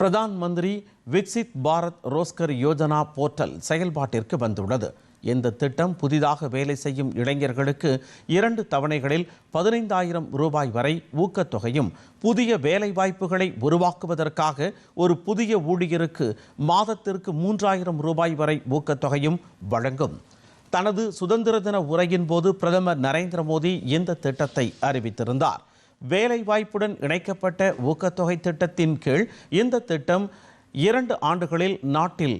Pradhan Mantri Viksit Bharat Rozgar Yojana portal செயல்பாட்டிற்கு வந்துள்ளது. இந்த திட்டம் புதிதாக வேலை செய்யும் இளைஞர்களுக்கு இரண்டு தவணைகளில் பதினைந்தாயிரம் ரூபாய் வரை ஊக்கத்தொகையும் புதிய வேலைவாய்ப்புகளை உருவாக்குவதற்காக ஒரு புதிய ஊழியருக்கு மாதத்திற்கு மூன்றாயிரம் ரூபாய் வரை ஊக்கத்தொகையும் வழங்கும். தனது சுதந்திர தின உரையின் போது பிரதமர் நரேந்திர மோடி இந்த திட்டத்தை அறிவித்திருந்தார். வேலைவாய்ப்புடன் இணைக்கப்பட்ட ஊக்கத்தொகை திட்டத்தின் கீழ் இந்த திட்டம் இரண்டு ஆண்டுகளில் நாட்டில்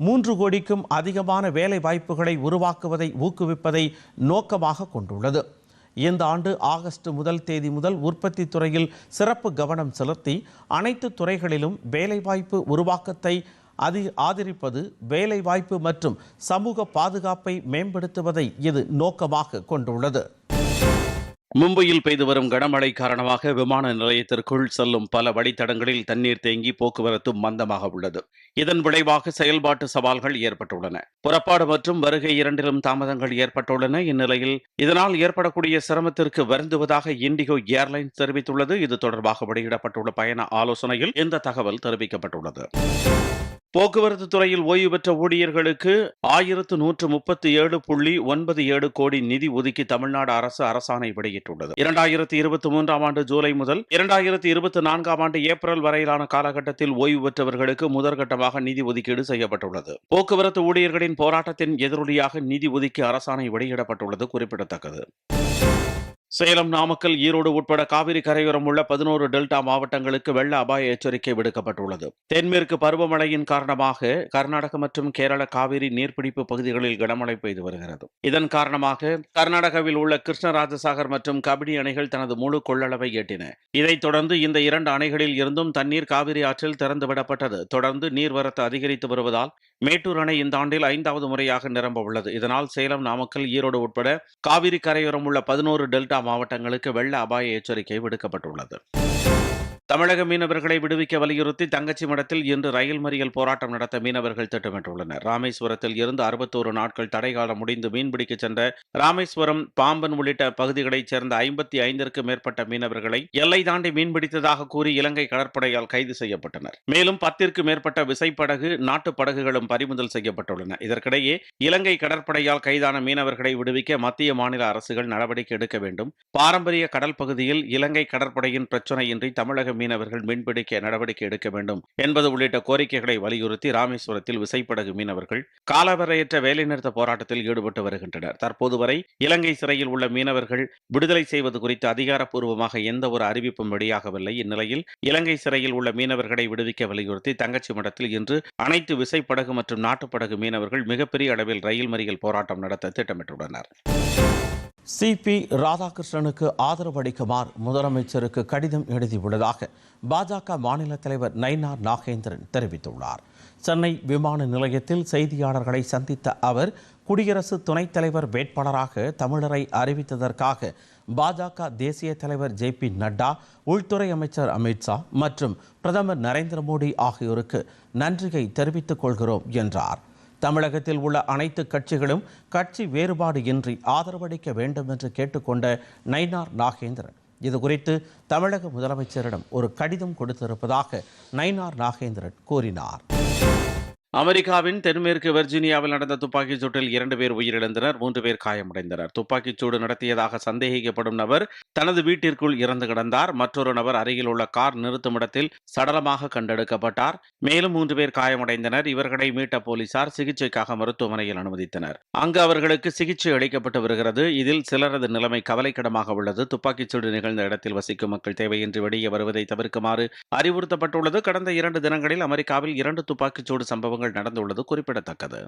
மூன்று கோடிக்கும் அதிகமான வேலை வாய்ப்புகளை உருவாக்குவதை ஊக்குவிப்பதை நோக்கமாக கொண்டுள்ளது. இந்த ஆண்டு ஆகஸ்ட் முதல் தேதி முதல் உற்பத்தி துறையில் சிறப்பு கவனம் செலுத்தி அனைத்து துறைகளிலும் வேலைவாய்ப்பு உருவாக்கத்தை அதி ஆதரிப்பது வேலைவாய்ப்பு மற்றும் சமூக பாதுகாப்பை மேம்படுத்துவதை இது நோக்கமாக கொண்டுள்ளது. மும்பையில் பெய்து வரும் கனமழை காரணமாக விமான நிலையத்திற்குள் செல்லும் பல வழித்தடங்களில் தண்ணீர் தேங்கி போக்குவரத்து மந்தமாக உள்ளது. இதன் விளைவாக செயல்பாட்டு சவால்கள் ஏற்பட்டுள்ளன. புறப்பாடு மற்றும் வருகை இரண்டிலும் தாமதங்கள் ஏற்பட்டுள்ளன. இந்நிலையில் இதனால் ஏற்படக்கூடிய சிரமத்திற்கு வருந்துவதாக இண்டிகோ ஏர்லைன்ஸ் தெரிவித்துள்ளது. இது தொடர்பாக வெளியிடப்பட்டுள்ள பயண ஆலோசனையில் இந்த தகவல் தெரிவிக்கப்பட்டுள்ளது. போக்குவரத்து துறையில் ஓய்வு பெற்ற ஊழியர்களுக்கு ஆயிரத்து நூற்று முப்பத்தி ஏழு புள்ளி ஒன்பது ஏழு கோடி நிதி ஒதுக்கி தமிழ்நாடு அரசு அரசாணை வெளியிட்டுள்ளது. இரண்டாயிரத்தி இருபத்தி மூன்றாம் ஆண்டு ஜூலை முதல் இரண்டாயிரத்தி இருபத்தி நான்காம் ஆண்டு ஏப்ரல் வரையிலான காலகட்டத்தில் ஓய்வு பெற்றவர்களுக்கு முதற்கட்டமாக நிதி ஒதுக்கீடு செய்யப்பட்டுள்ளது. போக்குவரத்து ஊழியர்களின் போராட்டத்தின் எதிரொலியாக நிதி ஒதுக்கி அரசாணை வெளியிடப்பட்டுள்ளது குறிப்பிடத்தக்கது. சேலம் நாமக்கல் ஈரோடு உட்பட காவிரி கரையோரம் உள்ள பதினோரு டெல்டா மாவட்டங்களுக்கு வெள்ள அபாய எச்சரிக்கை விடுக்கப்பட்டுள்ளது. தென்மேற்கு பருவமழையின் காரணமாக கர்நாடக மற்றும் கேரள காவிரி நீர்பிடிப்பு பகுதிகளில் கனமழை பெய்து வருகிறது. இதன் காரணமாக கர்நாடகாவில் உள்ள கிருஷ்ணராஜசாகர் மற்றும் கபடி அணைகள் தனது முழு கொள்ளளவை எட்டின. இதைத் தொடர்ந்து இந்த இரண்டு அணைகளில் இருந்தும் தண்ணீர் காவிரி ஆற்றில் திறந்துவிடப்பட்டது. தொடர்ந்து நீர்வரத்து அதிகரித்து வருவதால் மேட்டூர் அணை இந்த ஆண்டில் ஐந்தாவது முறையாக நிரம்ப உள்ளது. இதனால் சேலம் நாமக்கல் ஈரோடு உட்பட காவிரி கரையோரம் உள்ள பதினோரு டெல்டா மாவட்டங்களுக்கு வெள்ள அபாய எச்சரிக்கை விடுக்கப்பட்டுள்ளது. தமிழக மீனவர்களை விடுவிக்க வலியுறுத்தி தங்கச்சி மடத்தில் இன்று ரயில் மறியல் போராட்டம் நடத்த மீனவர்கள் திட்டமிட்டுள்ளனர். ராமேஸ்வரத்தில் இருந்து அறுபத்தோரு நாட்கள் தடை காலம் முடிந்து மீன்பிடிக்க சென்ற ராமேஸ்வரம் பாம்பன் உள்ளிட்ட பகுதிகளைச் சேர்ந்த ஐம்பத்தி ஐந்திற்கு மேற்பட்ட மீனவர்களை எல்லை தாண்டி மீன்பிடித்ததாக கூறி இலங்கை கடற்படையால் கைது செய்யப்பட்டனர். மேலும் பத்திற்கு மேற்பட்ட விசைப்படகு நாட்டு படகுகளும் பறிமுதல் செய்யப்பட்டுள்ளன. இதற்கிடையே இலங்கை கடற்படையால் கைதான மீனவர்களை விடுவிக்க மத்திய மாநில அரசுகள் நடவடிக்கை எடுக்க வேண்டும். பாரம்பரிய கடல் பகுதியில் இலங்கை கடற்படையின் பிரச்சினையின்றி தமிழக மீனவர்கள் மீன்பிடிக்க நடவடிக்கை எடுக்க வேண்டும் என்பது உள்ளிட்ட கோரிக்கைகளை வலியுறுத்தி ராமேஸ்வரத்தில் விசைப்படகு மீனவர்கள் காலவரையற்ற வேலைநிறுத்த போராட்டத்தில் ஈடுபட்டு வருகின்றனர். தற்போது வரை இலங்கை சிறையில் உள்ள மீனவர்கள் விடுதலை செய்வது குறித்து அதிகாரப்பூர்வமாக எந்த ஒரு அறிவிப்பும் வெளியாகவில்லை. இந்நிலையில் இலங்கை சிறையில் உள்ள மீனவர்களை விடுவிக்க வலியுறுத்தி தங்கச்சி மடத்தில் இன்று அனைத்து விசைப்படகு மற்றும் நாட்டுப்படகு மீனவர்கள் மிகப்பெரிய அளவில் ரயில் மறியல் போராட்டம் நடத்த திட்டமிட்டுள்ளனர். சிபி ராதாகிருஷ்ணனுக்கு ஆதரவு அளிக்குமாறு முதலமைச்சருக்கு கடிதம் எழுதியுள்ளதாக பாஜக மாநில தலைவர் நயினார் நாகேந்திரன் தெரிவித்துள்ளார். சென்னை விமான நிலையத்தில் செய்தியாளர்களை சந்தித்த அவர் குடியரசு துணைத் தலைவர் வேட்பாளராக தமிழரை அறிவித்ததற்காக பாஜக தேசிய தலைவர் ஜே பி நட்டா உள்துறை அமைச்சர் அமித்ஷா மற்றும் பிரதமர் நரேந்திர மோடி ஆகியோருக்கு நன்றியை தெரிவித்துக் கொள்கிறோம் என்றார். தமிழகத்தில் உள்ள அனைத்து கட்சிகளும் கட்சி வேறுபாடு இன்றி ஆதரவளிக்க வேண்டும் என்று கேட்டுக்கொண்ட நயினார் நாகேந்திரன். இது குறித்து தமிழக முதலமைச்சரிடம் ஒரு கடிதம் கொடுத்திருப்பதாக நயினார் நாகேந்திரன் கூறினார். அமெரிக்காவின் தென்மேற்கு வெர்ஜீனியாவில் நடந்த துப்பாக்கிச் சூட்டில் இரண்டு பேர் உயிரிழந்தனர் மூன்று பேர் காயமடைந்தனர். துப்பாக்கிச் சூடு நடத்தியதாக சந்தேகிக்கப்படும் நபர் தனது வீட்டிற்குள் இறந்து கிடந்தார். மற்றொரு நபர் அருகில் உள்ள கார் நிறுத்துமிடத்தில் சடலமாக கண்டெடுக்கப்பட்டார். மேலும் மூன்று பேர் காயமடைந்தனர். இவர்களை மீட்ட போலீசார் சிகிச்சைக்காக மருத்துவமனையில் அனுமதித்தனர். அங்கு அவர்களுக்கு சிகிச்சை அளிக்கப்பட்டு வருகிறது. இதில் சிலரது நிலைமை கவலைக்கிடமாக உள்ளது. துப்பாக்கிச் சூடு நிகழ்ந்த இடத்தில் வசிக்கும் மக்கள் தேவையின்றி வெளியே வருவதை தவிர்க்குமாறு அறிவுறுத்தப்பட்டுள்ளது. கடந்த இரண்டு தினங்களில் அமெரிக்காவில் இரண்டு துப்பாக்கிச் சூடு சம்பவங்கள் நடந்துள்ளது குறிப்பிடத்தக்கது.